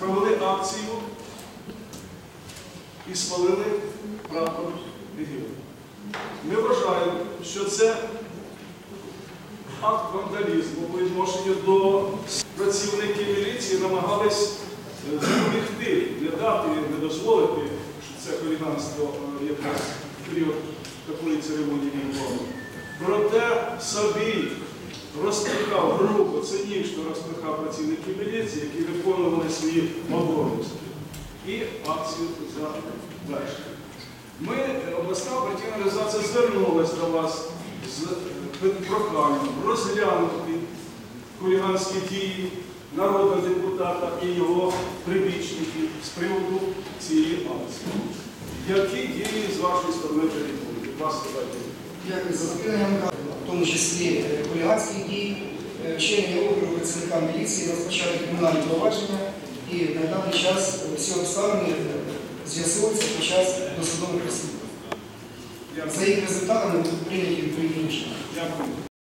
провели акцію і спалили прапор регіону. Ми вважаємо, що це акт вандалізму по відношенню до працівників міліції намагались е, запобігти, не дати, не дозволити, що це хуліганство е, якраз період такої церемонії відбуло. Проте собі розпихав грубо, цинічно розпихав працівників міліції, які виконували свої обов'язки. І акцію завершили. Ми, е, обласна партійна організація, звернулася до вас з е, проханням розглянути хуліганські дії народного депутата і його прибічників з приводу цієї акції. Які дії з вашої сторони ласка, дайте. Дякую за. В тому числі е, хуліганські дії, вчені вчинення опору працівника міліції, розпочали кримінальні провадження і на даний час е, всі обставини з'ясовуються під час досудових розслідувань. За їх результатами будуть прийняті відповідні рішення. Дякую.